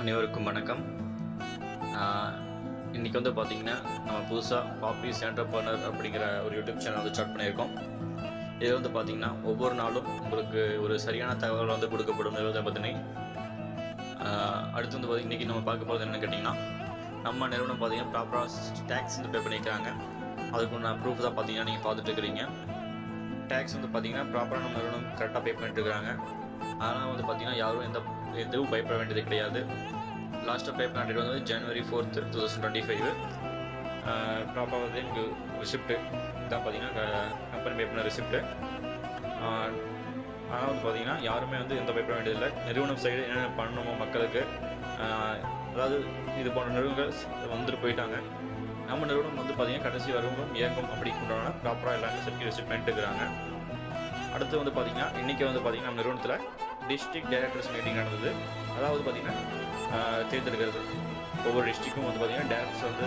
அனைவருக்கும் வணக்கம். இன்றைக்கி வந்து பார்த்திங்கன்னா நம்ம புதுசாக பாப்பிஸ் என்டர்பர்னர் அப்படிங்கிற ஒரு யூடியூப் சேனல் வந்து ஸ்டார்ட் பண்ணியிருக்கோம். இதில் வந்து பார்த்திங்கன்னா ஒவ்வொரு நாளும் உங்களுக்கு ஒரு சரியான தகவல் வந்து கொடுக்கப்படும். இதில் வந்து பார்த்தீங்கன்னா அடுத்து வந்து பார்த்திங்கன்னா இன்றைக்கி நம்ம பார்க்க போகிறது என்னென்னு கேட்டிங்கன்னா நம்ம நிறுவனம் பார்த்திங்கன்னா ப்ராப்பராக டேக்ஸ் வந்து பே பண்ணியிருக்காங்க அதுக்கு ப்ரூஃப் தான் பார்த்தீங்கன்னா நீங்கள் பார்த்துட்டு இருக்கிறீங்க. டேக்ஸ் வந்து பார்த்தீங்கன்னா ப்ராப்பராக நம்ம நிறுவனம் கரெக்டாக பே பண்ணிட்டுருக்காங்க ஆனால் வந்து பார்த்தீங்கன்னா யாரும் எந்த எதுவும் பயப்பட வேண்டியது கிடையாது. லாஸ்ட்டாக பே பண்ண டேட் வந்து January fourth two thousand twenty five ப்ராப்பராக வந்து எனக்கு ரிசிப்ட்டு தான் பார்த்தீங்கன்னா கம்பெனி பே பண்ண ரிசிப்ட்டு ஆனால் வந்து பார்த்தீங்கன்னா யாருமே வந்து எந்த பயப்பட வேண்டியதில்லை. நிறுவனம் சைடு என்னென்ன பண்ணணுமோ மக்களுக்கு அதாவது இது போன்ற நிறுவனங்கள் வந்துட்டு போயிட்டாங்க. நம்ம நிறுவனம் வந்து பார்த்தீங்கன்னா கடைசி வரும்போது இயங்கும் அப்படின்றனால ப்ராப்பராக எல்லாமே சர்க்கிள் ரிசிப்ட் அடுத்து வந்து பார்த்திங்கன்னா இன்றைக்கி வந்து பார்த்திங்கன்னா நம்ம நிறுவனத்தில் டிஸ்ட்ரிக்ட் டைரக்டர்ஸ் மீட்டிங் நடந்தது. அதாவது பார்த்திங்கன்னா தேர்ந்தெடுக்கிறது. ஒவ்வொரு டிஸ்ட்ரிக்கும் வந்து பார்த்தீங்கன்னா டேரக்டர்ஸ் வந்து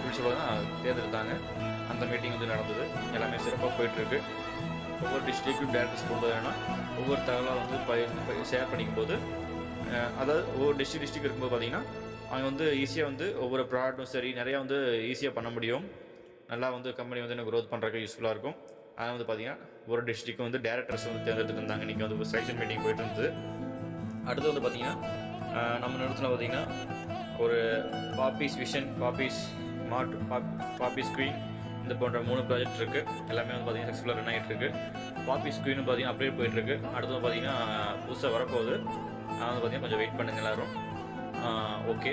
பிரின்சிபல் தான் தேர்ந்தெடுத்தாங்க. அந்த மீட்டிங் வந்து நடந்தது. எல்லாமே சிறப்பாக போயிட்டுருக்கு. ஒவ்வொரு டிஸ்ட்ரிக்ட்டும் டேரக்டர்ஸ் கொண்டு வரேன்னா ஒவ்வொரு தகவலாக வந்து ப ஷேர் பண்ணிக்கும் போது அதாவது ஒவ்வொரு டிஸ்ட்ரிக் டிஸ்ட்ரிக் இருக்கும்போது பார்த்தீங்கன்னா அவங்க வந்து ஈஸியாக வந்து ஒவ்வொரு ப்ராடக்ட்டும் சரி நிறையா வந்து ஈஸியாக பண்ண முடியும். நல்லா வந்து கம்பெனி வந்து எனக்கு க்ரோத் பண்ணுறதுக்கு யூஸ்ஃபுல்லாக இருக்கும். ஆனால் வந்து பார்த்தீங்கன்னா ஒரு டிஸ்ட்ரிக்கும் வந்து டேரக்டர்ஸ் வந்து தேர்ந்தெடுத்து இருந்தாங்க. இன்றைக்கி வந்து செலெக்ஷன் மீட்டிங் போயிட்டு இருந்தது. அடுத்து வந்து பார்த்தீங்கன்னா நம்ம நிறுவனத்தில் பார்த்தீங்கன்னா ஒரு பாப்பீஸ் விஷன் பாப்பீஸ் மார்ட் பாப் பாப்பீஸ் குயின் இந்த போன்ற மூணு ப்ராஜெக்ட் இருக்குது எல்லாமே வந்து பார்த்தீங்கன்னா சக்ஸஸ்ஃபுல்லாக ரன் ஆகிட்டு இருக்கு. பாப்பீஸ் குயின் பார்த்தீங்கன்னா அப்படியே போயிட்டுருக்கு அடுத்து வந்து பார்த்தீங்கன்னா புதுசாக வரப்போகுது. அதனால் வந்து பார்த்தீங்கன்னா கொஞ்சம் வெயிட் பண்ணுங்கள் எல்லோரும். Okay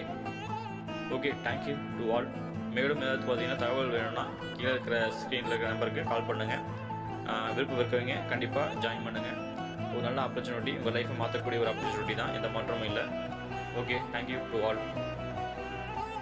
okay thank you to all மேலும் ஏதாவது பார்த்தீங்கன்னா தகவல் வேணும்னா கீழே இருக்கிற ஸ்க்ரீனில் இருக்கிற நம்பருக்கு கால் பண்ணுங்கள் விருப்பம் இருக்கவங்க கண்டிப்பாக ஜாயின் பண்ணுங்கள் ஒரு நல்ல ஆப்பர்ச்சுனிட்டி உங்கள் லைஃப்பை மாற்றக்கூடிய ஒரு ஆப்பர்ச்சுனிட்டி தான். எந்த மாற்றமும் இல்லை. Okay thank you to all